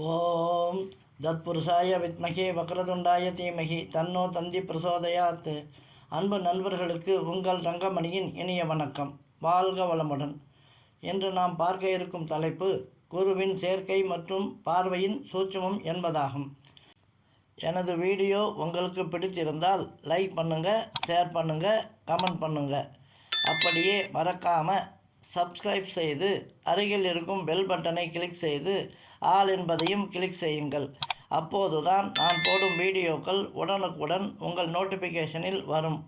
ஓம் தத்புருஷாய வித்மகே வக்ரதுண்டாய தீமகி தன்னோ தந்தி பிரசோதயாத். அன்பு நண்பர்களுக்கு உங்கள் ரங்கமணியின் இனிய வணக்கம். வாழ்க வளமுடன். இன்று நாம் பார்க்க இருக்கும் தலைப்பு குருவின் சேர்க்கை மற்றும் பார்வையின் சூட்சமம் என்பதாகும். எனது வீடியோ உங்களுக்கு பிடித்திருந்தால் லைக் பண்ணுங்கள் ஷேர் பண்ணுங்கள் கமெண்ட் பண்ணுங்கள் அப்படியே மறக்காமல் சப்ஸ்கிரைப் செய்து அருகில் இருக்கும் பெல் பட்டனை கிளிக் செய்து ஆல் என்பதையும் கிளிக் செய்யுங்கள். அப்போதுதான் நான் போடும் வீடியோக்கள் உடனுக்குடன் உங்கள் நோட்டிஃபிகேஷனில் வரும்.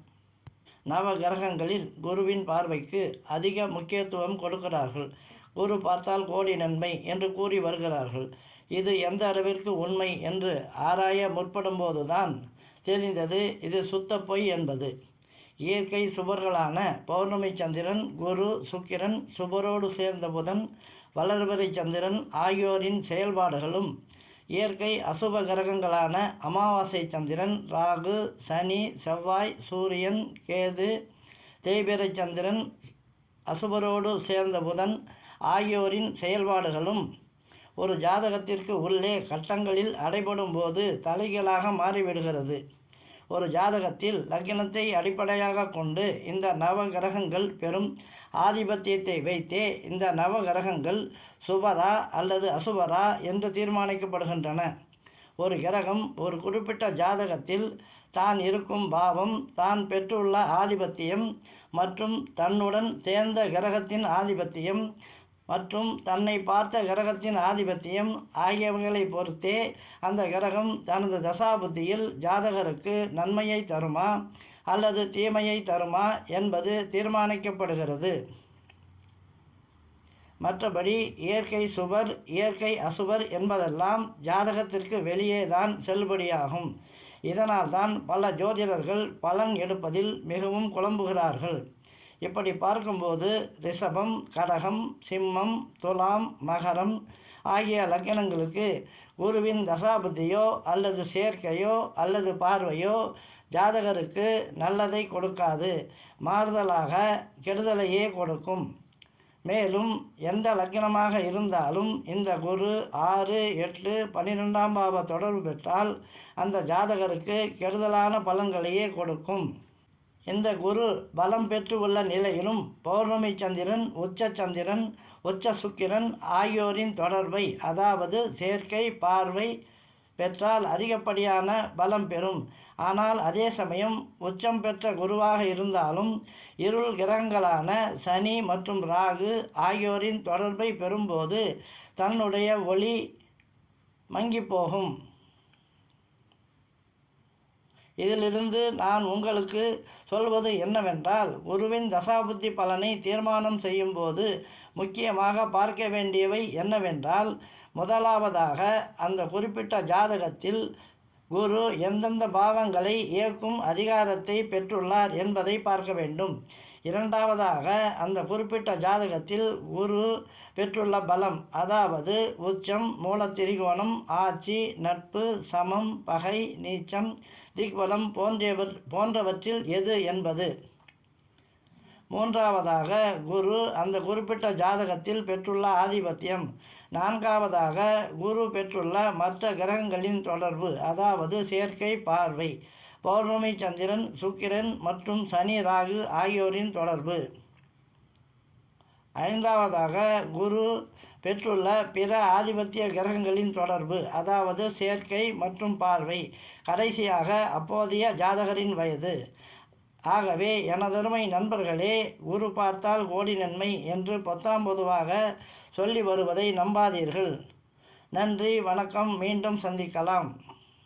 நவ கிரகங்களில் குருவின் பார்வைக்கு அதிக முக்கியத்துவம் கொடுக்கிறார்கள். குரு பார்த்தால் கோடி நன்மை என்று கூறி வருகிறார்கள். இது எந்த அளவிற்கு உண்மை என்று ஆராய முற்படும்போதுதான் தெரிந்தது. இது சுத்த பொய் என்பது. இயற்கை சுபர்களான பௌர்ணமி சந்திரன் குரு சுக்கிரன் சுபரோடு சேர்ந்த புதன் வளர்வரை சந்திரன் ஆகியோரின் செயல்பாடுகளும் இயற்கை அசுப கிரகங்களான அமாவாசை சந்திரன் ராகு சனி செவ்வாய் சூரியன் கேது தேய்பிரை சந்திரன் அசுபரோடு சேர்ந்த புதன் ஆகியோரின் செயல்பாடுகளும் ஒரு ஜாதகத்திற்கு உள்ளே கட்டங்களில் அடைபடும் போது தலைகளாக மாறிவிடுகிறது. ஒரு ஜாதகத்தில் லக்னத்தை அடிப்படையாக கொண்டு இந்த நவ கிரகங்கள் பெறும் ஆதிபத்தியத்தை வைத்தே இந்த நவ கிரகங்கள் சுபரா அல்லது அசுபரா என்று தீர்மானிக்கப்படுகின்றன. ஒரு கிரகம் ஒரு குறிப்பிட்ட ஜாதகத்தில் தான் இருக்கும் பாவம் தான் பெற்றுள்ள ஆதிபத்தியம் மற்றும் தன்னுடன் சேர்ந்த கிரகத்தின் ஆதிபத்தியம் மற்றும் தன்னை பார்த்த கிரகத்தின் ஆதிபத்தியம் ஆகியவைகளை பொறுத்தே அந்த கிரகம் தனது தசாபுத்தியில் ஜாதகருக்கு நன்மையை தருமா அல்லது தீமையை தருமா என்பது தீர்மானிக்கப்படுகிறது. மற்றபடி இயற்கை சுபர் இயற்கை அசுபர் என்பதெல்லாம் ஜாதகத்திற்கு வெளியே தான் செல்லுபடியாகும். இதனால்தான் பல ஜோதிடர்கள் பலன் எடுப்பதில் மிகவும் குழம்புகிறார்கள். இப்படி பார்க்கும்போது ரிஷபம் கடகம் சிம்மம் துலாம் மகரம் ஆகிய லக்கணங்களுக்கு குருவின் தசாபதியோ அல்லது சேர்க்கையோ அல்லது பார்வையோ ஜாதகருக்கு நல்லதை கொடுக்காது. மாறுதலாக கெடுதலையே கொடுக்கும். மேலும் எந்த லக்கணமாக இருந்தாலும் இந்த குரு ஆறு எட்டு பன்னிரெண்டாம் பாவ தொடர்பு பெற்றால் அந்த ஜாதகருக்கு கெடுதலான பலன்களையே கொடுக்கும். இந்த குரு பலம் பெற்று உள்ள நிலையிலும் பௌர்ணமி சந்திரன் உச்ச சந்திரன் உச்ச சுக்கிரன் ஆகியோரின் தொடர்பை அதாவது சேர்க்கை பார்வை பெற்றால் அதிகப்படியான பலம் பெறும். ஆனால் அதே சமயம் உச்சம் பெற்ற குருவாக இருந்தாலும் இருள் கிரகங்களான சனி மற்றும் ராகு ஆகியோரின் தொடர்பை பெறும்போது தன்னுடைய ஒளி மங்கி போகும் இதிலிருந்து நான் உங்களுக்கு சொல்வது என்னவென்றால் குருவின் தசாபுத்தி பலனை தீர்மானம் செய்யும்போது முக்கியமாக பார்க்க வேண்டியவை என்னவென்றால் முதலாவதாக அந்த குறிப்பிட்ட ஜாதகத்தில் குரு எந்தெந்த பாவங்களை இயக்கும் அதிகாரத்தை பெற்றுள்ளார் என்பதை பார்க்க வேண்டும். இரண்டாவதாக அந்த குறிப்பிட்ட ஜாதகத்தில் குரு பெற்றுள்ள பலம் அதாவது உச்சம் மூலத்திரிகோணம் ஆட்சி நட்பு சமம் பகை நீச்சம் திக்பலம் போன்றவர் போன்றவற்றில் எது என்பது? மூன்றாவதாக குரு அந்த குறிப்பிட்ட ஜாதகத்தில் பெற்றுள்ள ஆதிபத்தியம். நான்காவதாக குரு பெற்றுள்ள மற்ற கிரகங்களின் தொடர்பு அதாவது சேர்க்கை பார்வை. பௌர்ணமி சந்திரன் சுக்கிரன் மற்றும் சனி ராகு ஆகியோரின் தொடர்பு. ஐந்தாவதாக குரு பெற்றுள்ள பிற ஆதிபத்திய கிரகங்களின் தொடர்பு அதாவது சேர்க்கை மற்றும் பார்வை. கடைசியாக அப்போதைய ஜாதகரின் வயது. ஆகவே எனதருமை நண்பர்களே குரு பார்த்தால் கோடி நன்மை என்று பத்தாம் பொதுவாக சொல்லி வருவதை நம்பாதீர்கள். நன்றி வணக்கம் மீண்டும் சந்திக்கலாம்.